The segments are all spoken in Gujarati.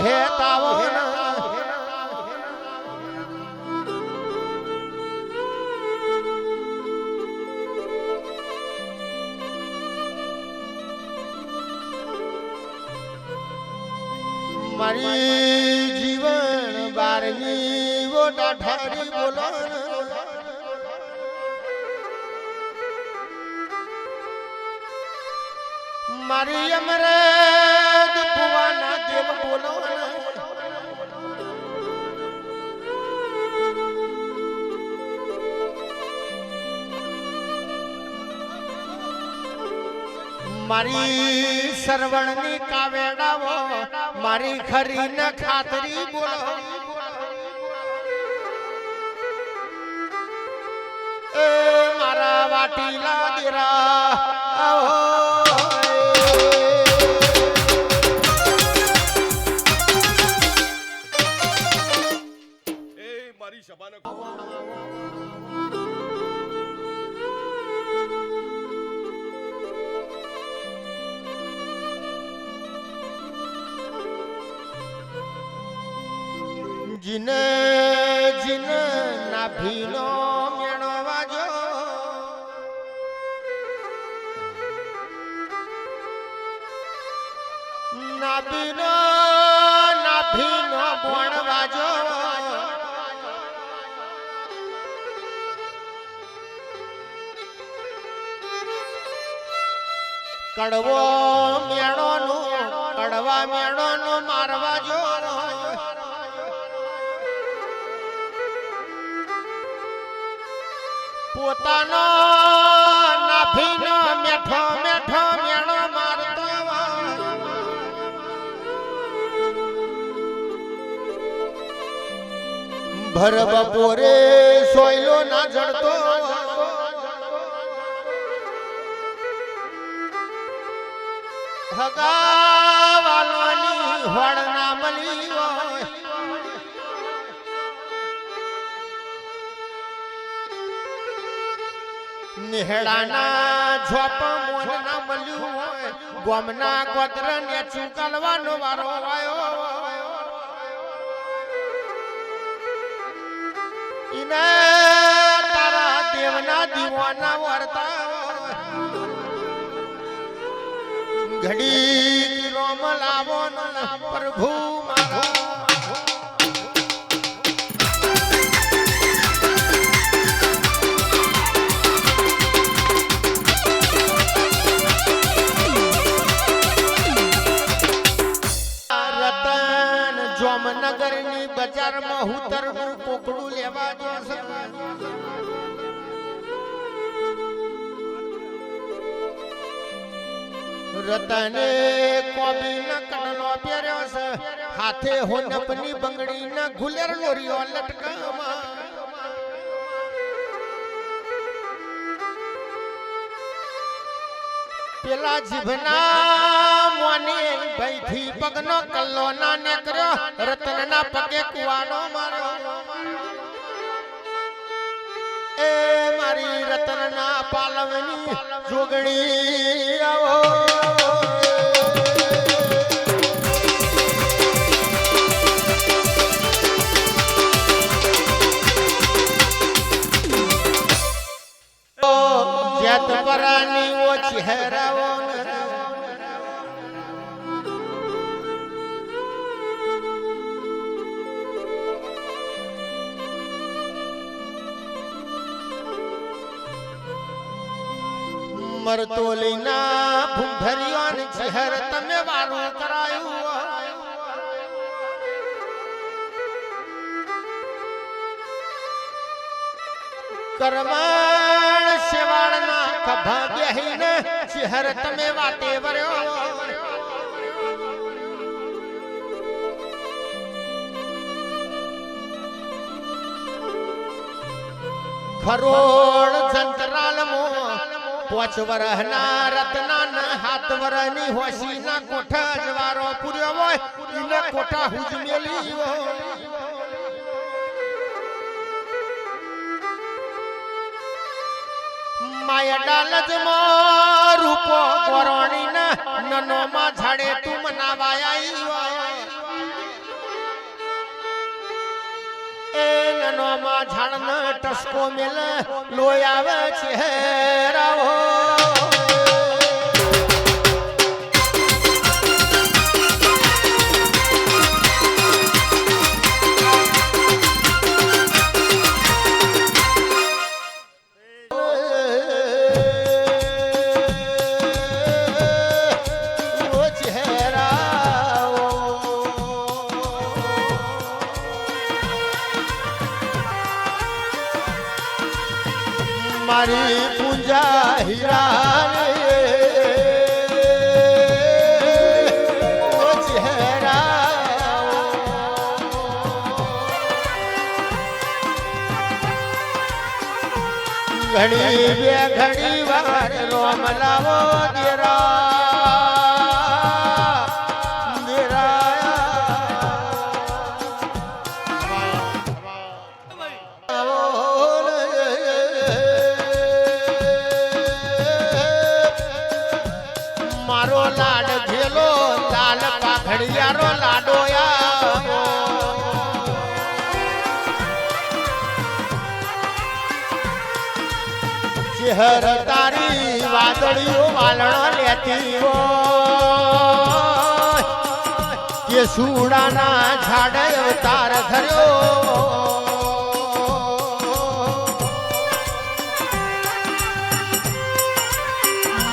હે તાવન મારી જીવન બારની વોટા ઠારી બોલો મારી અમરદ દેવ બોલો મારી સરવણની કાવેડાવો મારી ખરી ન ખાતરી બોલો. મારા વાટીલા દીરા જીને જીને નાભીનો મેણો વાજો. ના ભીનો ના ભીનો ભણ વાજો. કડવો મેણો નું કડવા મેણો નું મારવા જો. પોતાનો નાભીનો મેઠો મેઠો મેણો મારતો ભર બપોરે સોયલો ના જડતો હગાવાલોની હોડ નિહળાના ઝોપ મોન ના મળ્યું હોય. ગોમના ગોત્ર ને ચૂકલવાનો વારો આવ્યો ઇને તારા દેવના દીવાના વર્તા ઘડી રોમ લાવો ન પ્રભુ ઉતરવું કોકડું લેવા જશે રતને કોબી ના કણનો પહેર્યો છે. હાથે હોનપની બંગડી ના ગુલેર લોરીઓ લટકામાં પેલા જીભના મોને ભઈથી પગનો કલ્લો ના નેકર્યો રતનના પગે કુવાનો મારો એ મારી રતનના પાલવની જોગણી આવો. જેત હેરાવો મરતો લઈના ભૂંભરિયોન ચહેર તમે વારું કરાયું કરમાણ શેવાળના ખભા બેહીને ચહેર તમે વાતે વર્યો ખરોડ જંતરાલ મો પોચ વરહના રત્ના ના હાથ વરની હોશી ના કોઠા જવારો પૂર્યો હોય ઇના કોઠા હુજમેલી માયા ડાલજમાં રૂપો ગોરણી ના નનો માં ઝાડે તું મનાવાયા માં ઝાડ ટસકો મેલે લોહી આવે છે રાવો. મારી પૂજા હીરા ઘણી બે ઘણી વાર રોમ લાવો દેરા. લાલ પાઘડિયારો લાડોયા. ચહેર તારી વાદળીઓ વાલણ લેતી હો કે સુડાના ઝાડે અવતાર ધર્યો.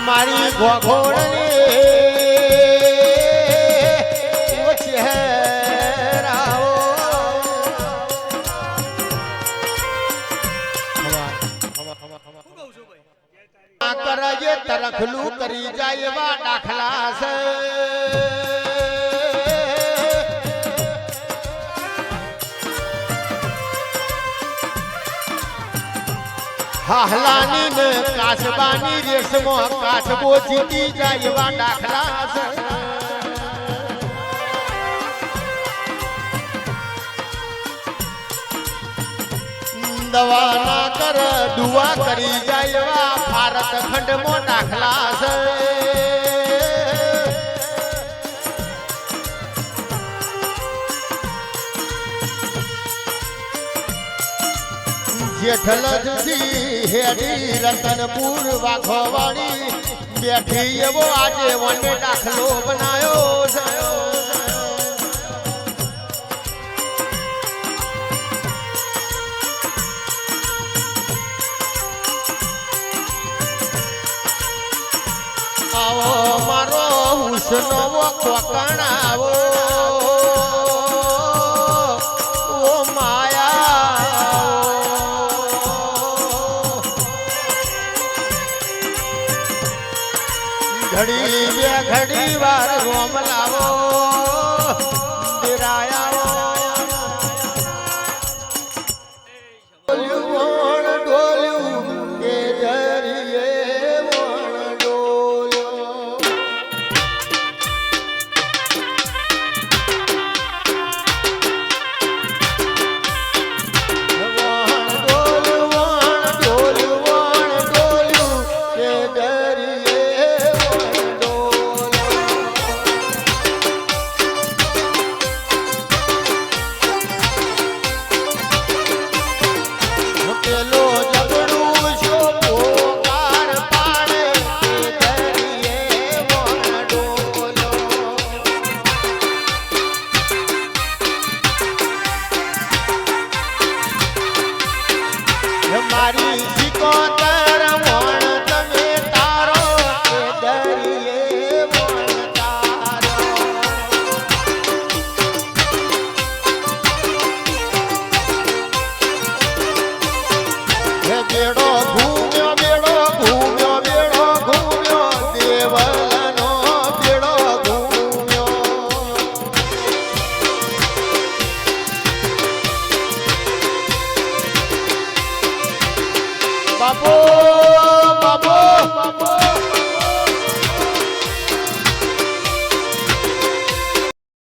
મારી ગોઘોડની હાહલાની ને કાસબાની રેશમો કાસબો જીતી જાય એવા દાખલા છે દવા ના કર દુવા કરી જાય એવા ભારત ખંડમાં દાખલા છે જેઠલ જુદી હેડી રતનપુર વાઘોવાડી બેઠી એવો આજે વને દાખલો બનાયો છે આવો મારો હુસનો કોકણાવો પેલો જગડું